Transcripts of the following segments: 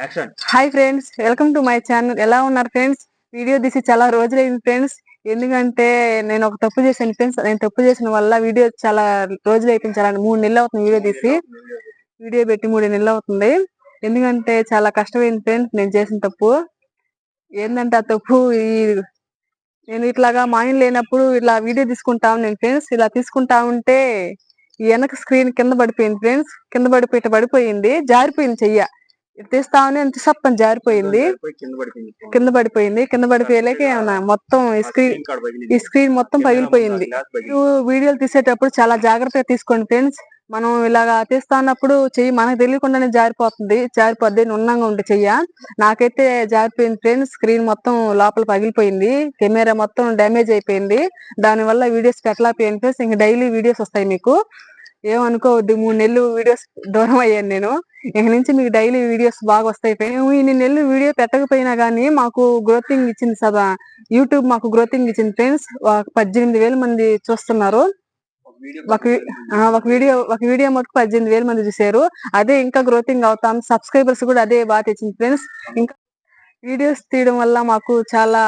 Hi friends welcome to my channel ఎలా ఉన్నారు friends video తీసి చాలా రోజులైంది ఫ్రెండ్స్ ఎందుకంటే నేను ఒక తప్పు చేశాను ఫ్రెండ్స్ నేను తప్పు చేసిన వల్ల వీడియో చాలా రోజులు అయిపోయింది చాలా మూడు నెలలు అవుతుంది వీడియో తీసి. వీడియో పెట్టి మూడు నెలలు అవుతుంది. ఎందుకంటే చాలా కష్టమైంది ఫ్రెండ్స్ నేను చేసిన తప్పు. ఏంటంటే ఆ తప్పు? ఈ నేను ఇట్లాగా మా లేనప్పుడు ఇలా వీడియో తీసుకుంటా నేను ఫ్రెండ్స్ ఇలా తీసుకుంటా ఉంటే ఈ వెనక స్క్రీన్ కింద పడిపోయింది ఫ్రెండ్స్ కింద పడిపోయి పడిపోయింది. జారిపోయింది చెయ్య. తీస్తామని అంత సప్పని జారిపోయింది. పోయి కింద పడిపోయింది కింద పడిపోయేలాకే ఏమన్నా మొత్తం ఈ స్క్రీన్. ఈ స్క్రీన్ మొత్తం పగిలిపోయింది. వీడియోలు తీసేటప్పుడు చాలా జాగ్రత్తగా తీసుకోండి ఫ్రెండ్స్. మనం ఇలాగా తీస్తా ఉన్నప్పుడు చెయ్యి మనకు తెలియకుండానే జారిపోతుంది. జారిపోద్ది. నున్నంగా ఉంటే చెయ్య. నాకైతే జారిపోయింది ఫ్రెండ్స్. స్క్రీన్ మొత్తం లోపల పగిలిపోయింది. కెమెరా మొత్తం డ్యామేజ్ అయిపోయింది. దాని వల్ల వీడియోస్ పెట్టలేకపోయాను ఫ్రెండ్స్. ఇంక డైలీ వీడియోస్ వస్తాయి మీకు. ఏమనుకోవద్దు మూడు నెలలు వీడియోస్ దూరం అయ్యాను నేను. ఇక నుంచి మీకు డైలీ వీడియోస్ బాగా వస్తాయి మేము ఇన్ని నెలలు వీడియో పెట్టకపోయినా కానీ మాకు గ్రోతింగ్ ఇచ్చింది సదా యూట్యూబ్ మాకు గ్రోతింగ్ ఇచ్చింది ఫ్రెండ్స్ పద్దెనిమిది వేల మంది చూస్తున్నారు. ఒక వీడియో ఒక వీడియో ఒక వీడియో మటుకు పద్దెనిమిది వేల మంది చూసారు అదే ఇంకా గ్రోతింగ్ అవుతాం. సబ్స్క్రైబర్స్ కూడా అదే బాగా తెచ్చింది ఫ్రెండ్స్ ఇంకా వీడియోస్ తీయడం వల్ల మాకు చాలా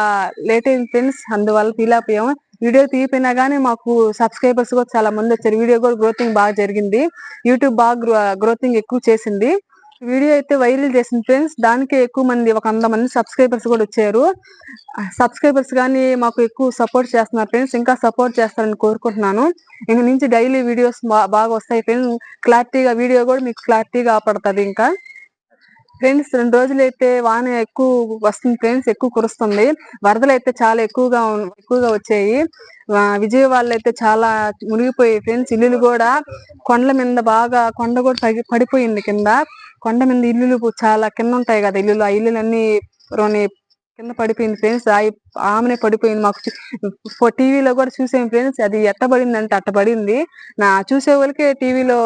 లేట్ అయింది ఫ్రెండ్స్ అందువల్ల ఫీల్ అయిపోయాము వీడియో తీయపోయినా కానీ మాకు సబ్స్క్రైబర్స్ కూడా చాలా మంది వచ్చారు. వీడియో కూడా గ్రోతింగ్ బాగా జరిగింది. యూట్యూబ్ బాగా గ్రోతింగ్ ఎక్కువ చేసింది. వీడియో అయితే వైరల్ చేసింది ఫ్రెండ్స్. దానికే ఎక్కువ మంది ఒక వంద మంది సబ్స్క్రైబర్స్ కూడా వచ్చారు. సబ్స్క్రైబర్స్ కానీ మాకు ఎక్కువ సపోర్ట్ చేస్తున్నారు ఫ్రెండ్స్. ఇంకా సపోర్ట్ చేస్తారని కోరుకుంటున్నాను. ఇంక నుంచి డైలీ వీడియోస్ బాగా వస్తాయి ఫ్రెండ్స్. క్లారిటీగా వీడియో కూడా మీకు క్లారిటీగా పడుతుంది ఇంకా. ఫ్రెండ్స్ రెండు రోజులు అయితే వాన ఎక్కువ వస్తుంది ఫ్రెండ్స్ ఎక్కువ కురుస్తుంది. వరదలు అయితే చాలా ఎక్కువగా ఎక్కువగా వచ్చాయి. విజయవాడలో అయితే చాలా మునిగిపోయాయి ఫ్రెండ్స్ ఇల్లులు కూడా. కొండల మీద బాగా కొండ కూడా పగి- పడిపోయింది కింద. కొండ మీద ఇల్లులు చాలా కింద ఉంటాయి కదా ఇల్లులు. ఆ ఇల్లులన్నీ రోని కింద పడిపోయింది ఫ్రెండ్స్. ఆమెనే పడిపోయింది మాకు టీవీలో కూడా చూసాం ఫ్రెండ్స్. అది ఎట్ట పడింది అంటే అట్ట పడింది నా చూసే వాళ్ళకి టీవీలో.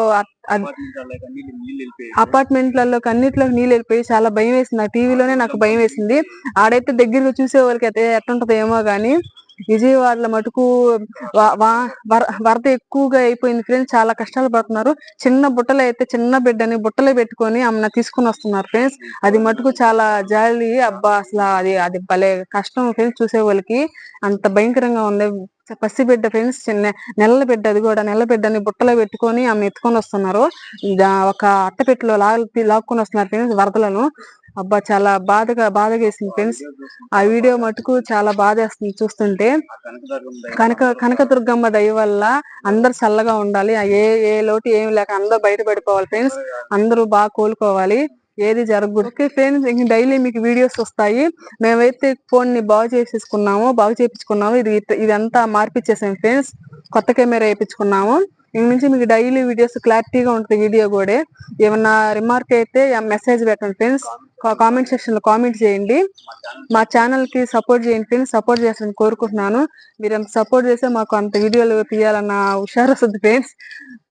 అపార్ట్మెంట్లలో అన్నిట్లో నీళ్ళు వెళ్ళిపోయి చాలా భయం వేసింది. నాకు టీవీలోనే నాకు భయం వేసింది. ఆడైతే దగ్గరగా చూసే వాళ్ళకి అయితే ఎట్టుంటదో ఏమో గానీ విజయవాడలో మటుకు వరద ఎక్కువగా అయిపోయింది ఫ్రెండ్స్ చాలా కష్టాలు పడుతున్నారు. చిన్న బుట్టలు అయితే చిన్న బిడ్డని బుట్టలు పెట్టుకొని ఆమె తీసుకుని వస్తున్నారు ఫ్రెండ్స్ అది మటుకు చాలా జాలి అబ్బా అసలు అది అది భలే కష్టం ఫ్రెండ్స్ చూసే వాళ్ళకి. అంత భయంకరంగా ఉంది. పసి బిడ్డ ఫ్రెండ్స్ చిన్న నెలల బిడ్డ అది కూడా నెల బిడ్డని బుట్టలో పెట్టుకొని ఆమె ఎత్తుకొని వస్తున్నారు. ఒక అట్టపెట్టెలో లా లాక్కొని వస్తున్నారు ఫ్రెండ్స్ వరదలను. అబ్బా చాలా బాధగా బాధగేసింది ఫ్రెండ్స్. ఆ వీడియో మటుకు చాలా బాధేస్తుంది చూస్తుంటే. కనక కనకదుర్గమ్మ దయ వల్ల అందరు చల్లగా ఉండాలి. ఆ ఏ ఏ లోటు ఏమి లేక అందరూ బయటపడిపోవాలి ఫ్రెండ్స్. అందరూ బాగా కోలుకోవాలి. ఏది జరగకూడదు. ఓకే ఫ్రెండ్స్ ఇంక డైలీ మీకు వీడియోస్ వస్తాయి. మేమైతే ఫోన్ని బాగు చేసేసుకున్నాము బాగు చేపించుకున్నాము. ఇది ఇదంతా మార్పిచ్చేసాం ఫ్రెండ్స్. కొత్త కెమెరా వేయించుకున్నాము. ఇంక నుంచి మీకు డైలీ వీడియోస్ క్లారిటీగా ఉంటుంది వీడియో కూడా. ఏమన్నా రిమార్క్ అయితే మెసేజ్ పెట్టండి ఫ్రెండ్స్. కామెంట్ సెక్షన్లో కామెంట్ చేయండి. మా ఛానల్కి సపోర్ట్ చేయండి ఫ్రెండ్స్ సపోర్ట్ చేస్తారని కోరుకుంటున్నాను. మీరు అంత సపోర్ట్ చేస్తే మాకు అంత వీడియోలు తీయాలన్న హుషారు వస్తుంది ఫ్రెండ్స్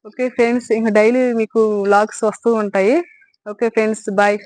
ఓకే ఫ్రెండ్స్ ఇంకా డైలీ మీకు వ్లాగ్స్ వస్తూ ఉంటాయి. Okay friends bye